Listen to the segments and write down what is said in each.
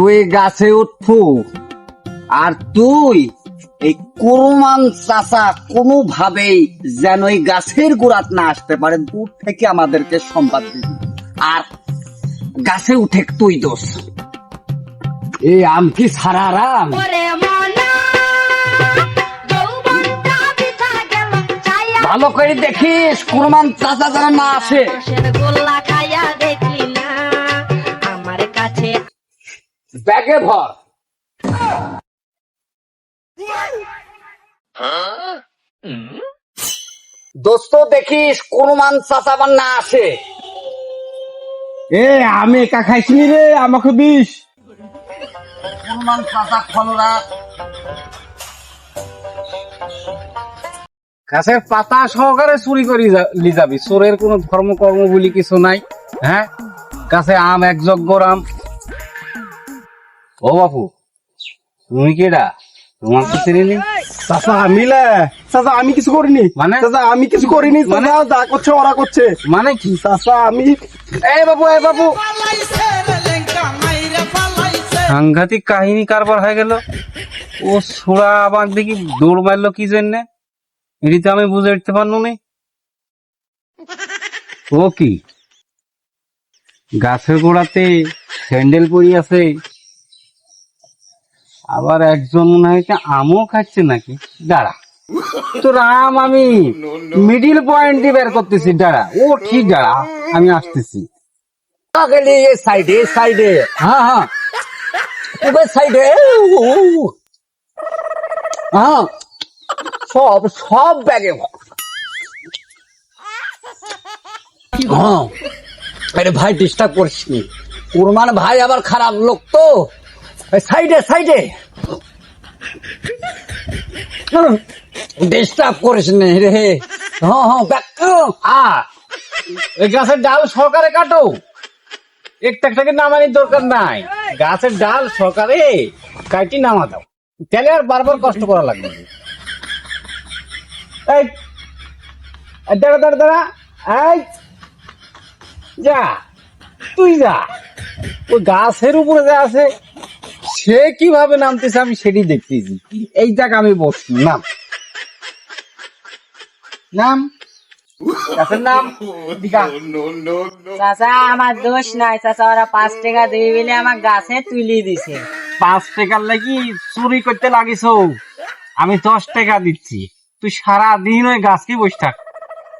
তুই গাছে উঠবু আর তুই এই কুরমান চাচা কোনো ভাবেই যেন এই গাছের গোড়াত না আসতে পারে দূর থেকে আমাদেরকে সম্বাদ দিবি। আর গাছে উঠে তুই দোষ। এই আম কি সারা রাম? ভালো করে দেখিস কুরমান চাচা যেন না আসে। ব্যাগে ভর দোস্ত দেখিস চাচা আবার না আসে। এ আমি একা খাইছিনি রে আমাকে বিষ। কুরমান চাচা খলরা গাছের পাতা সহকারে চুরি করি লি যাবি। চোরের কোনো ধর্ম কর্ম বলি কিছু নাই হ্যাঁ? গাছে আম এক যজ্ঞ আম ও বাপু তুমি কেডা? তোমার তো চিনি নি চাচা আমি লে চাচা আমি কিছু করিনি। মানে? চাচা আমি কিছু করিনি। চাচা যা করছে ওরা করছে। মানে কি? চাচা আমি এই বাবু এই বাবু সাংঘাতিক কাহিনী কারবার হয়ে গেল। ও ছোড়া আমার দেখি দৌড় মারলো কি জন্য? এটি তো আমি বুঝে উঠতে পারল নি। ও কি? গাছের গোড়াতে স্যান্ডেল পরি আছে আবার একজন মনে হয় আমও খাচ্ছে নাকি? দাঁড়া। তোর আম আমি মিডিল পয়েন্ট বের করতেছি দাঁড়া। ও ঠিক দাঁড়া। আমি আসতেছি। সাইডে সাইডে হ্যাঁ হ্যাঁ। সাইডে হ্যাঁ। সব সব ব্যাগে হ্যাঁ আরে ভাই ডিস্টার্ব করিস নি কুরমান ভাই আবার খারাপ লোক তো। সাইডে সাইডে। ডিস্টার্ব করিস নি রে। হ্যাঁ হ্যাঁ ব্যাক গাছের ডাল সরকারে কাটো। একটা একটাকে নামানির দরকার নাই। গাছের ডাল সরকারে কাটি নামা দাও। তাহলে আর বারবার কষ্ট করা লাগবে এই দাঁড়া দাঁড়া দাঁড়া। এই, যা, তুই যা। ওই গাছের উপরে যা আছে। সে কীভাবে নামতেছে আমি সেটি দেখতেছি। এই জায়গা আমি বসছি নাম। নাম? নাম? চাচা আমার দোষ নাই চাচা ওরা পাঁচ টাকা দিবি বলে আমার গাছে তুলি দিছে। পাঁচ টাকার লাগি চুরি করতে লাগিস। আমি দশ টাকা দিচ্ছি। তুই সারা দিন ওই গাছকে বসে থাক।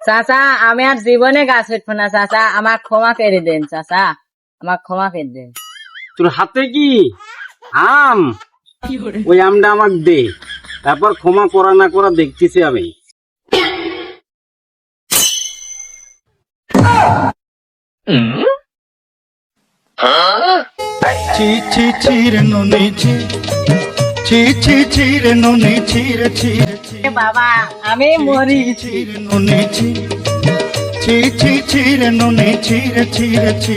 চাচা আমি আর জীবনে গাছ উঠবো না চাচা। আমার ক্ষমা করে দেন চাচা। আমার ক্ষমা করে দেন। তোর হাতে কি? আম। ওই আমটা আমাকে দে। তারপর ক্ষমা করা না করা দেখতেছি আমি। ছি ছি ছিরে নুনি ছি। ছি ছি ছিরে নুনি ছিরে ছিরে বাবা আমি মরি গেছি। ছিরে নুনি ছি। ছি ছি ছিরে নুনি ছিরে ছিরে ছি